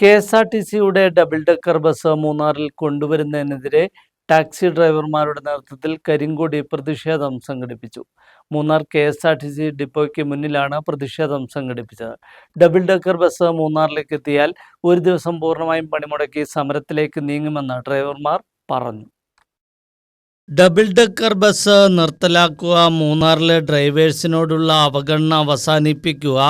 K S R T സിയുടെ double decker bus മൂന്നാറിൽ കൊണ്ടുവരുന്നതിനെതിരെ ടാക്സി ഡ്രൈവർമാരുടെ നേതൃത്വത്തിൽ കരിങ്കൊടി പ്രതിഷേധം സംഘടിപ്പിച്ചു. Munnar K S R T C ഡിപ്പോയ്ക്ക് മുന്നിലാണ് പ്രതിഷേധം സംഘടിപ്പിച്ചത്. ഡബിൾ ഡെക്കർ ബസ് മൂന്നാറിലേക്ക് എത്തിയാൽ ഒരു ദിവസം പൂർണമായും പണിമുടക്കി സമരത്തിലേക്ക് നീങ്ങുമെന്ന് ഡ്രൈവർമാർ പറഞ്ഞു. ഡബിൾ ഡെക്കർ ബസ് നിർത്തലാക്കുക മൂന്നാറിലെ ഡ്രൈവേഴ്സിനോടുള്ള അവഗണന അവസാനിപ്പിക്കുക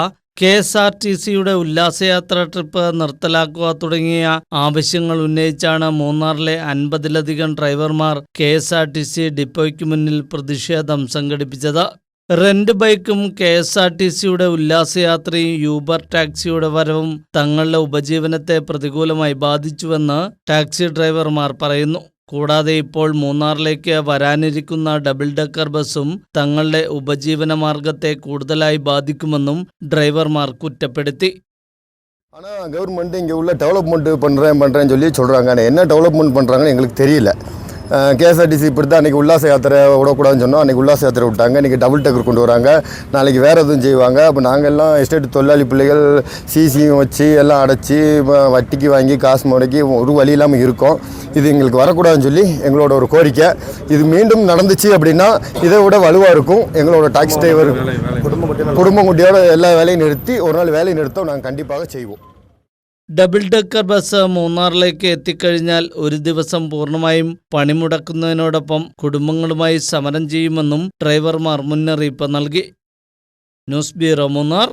കെ എസ് ആർ ടി സിയുടെ ഉല്ലാസയാത്ര ട്രിപ്പ് നിർത്തലാക്കുക തുടങ്ങിയ ആവശ്യങ്ങൾ ഉന്നയിച്ചാണ് മൂന്നാറിലെ അൻപതിലധികം ഡ്രൈവർമാർ K S R T C ഡിപ്പോയ്ക്ക് മുന്നിൽ പ്രതിഷേധം സംഘടിപ്പിച്ചത്. റെന്റ് ബൈക്കും കെ എസ് ആർ ടി സിയുടെ ഉല്ലാസയാത്രയും യൂബർ ടാക്സിയുടെ വരവും തങ്ങളുടെ ഉപജീവനത്തെ പ്രതികൂലമായി ബാധിച്ചുവെന്ന് ടാക്സി ഡ്രൈവർമാർ പറയുന്നു. കൂടാതെ ഇപ്പോൾ മൂന്നാറിലേക്ക് വരാനിരിക്കുന്ന ഡബിൾ ഡെക്കർ ബസ്സും തങ്ങളുടെ ഉപജീവന മാർഗത്തെ കൂടുതലായി ബാധിക്കുമെന്നും ഡ്രൈവർമാർ കുറ്റപ്പെടുത്തി ஆனால் கவர்மெண்ட் இங்கே உள்ள டெவலப்மெண்ட் பண்ணுறேன் பண்ணுறேன்னு சொல்லி சொல்கிறாங்க ஆனால் என்ன டெவலப்மெண்ட் பண்ணுறாங்கன்னு எங்களுக்கு தெரியல கேஎஸ்ஆர்டிசி இப்படி தான் அன்றைக்கி உல்லாச யாத்திரை விடக்கூடாதுன்னு சொன்னோம். அன்றைக்கி உல்லாச யாத்திரை விட்டாங்க. இன்றைக்கி டபுள் டெக்கர் கொண்டு வராங்க. நாளைக்கு வேறு எதுவும் செய்வாங்க. அப்போ நாங்கள் எல்லாம் எஸ்டேட் தொழிலாளி பிள்ளைகள் சிசியும் வச்சு எல்லாம் அடைச்சி வட்டிக்கு வாங்கி காசு முடக்கி ஒரு வழி இல்லாமல் இருக்கோம். இது எங்களுக்கு வரக்கூடாதுன்னு சொல்லி எங்களோட ஒரு கோரிக்கை. இது மீண்டும் நடந்துச்சு அப்படின்னா இதை விட வலுவாக இருக்கும். எங்களோட டாக்ஸி டிரைவர் குடும்பம் குட்டியோட எல்லா வேலையும் நிறுத்தி ஒரு நாள் வேலையை நிறுத்தம் நாங்கள் கண்டிப்பாக செய்வோம். ഡബിൾ ഡെക്കർ ബസ് മൂന്നാറിലേക്ക് എത്തിക്കഴിഞ്ഞാൽ ഒരു ദിവസം പൂർണമായും പണിമുടക്കുന്നതിനോടൊപ്പം കുടുംബങ്ങളുമായി സമരം ചെയ്യുമെന്നും ഡ്രൈവർമാർ മുന്നറിയിപ്പ് നൽകി. News bureau Munnar.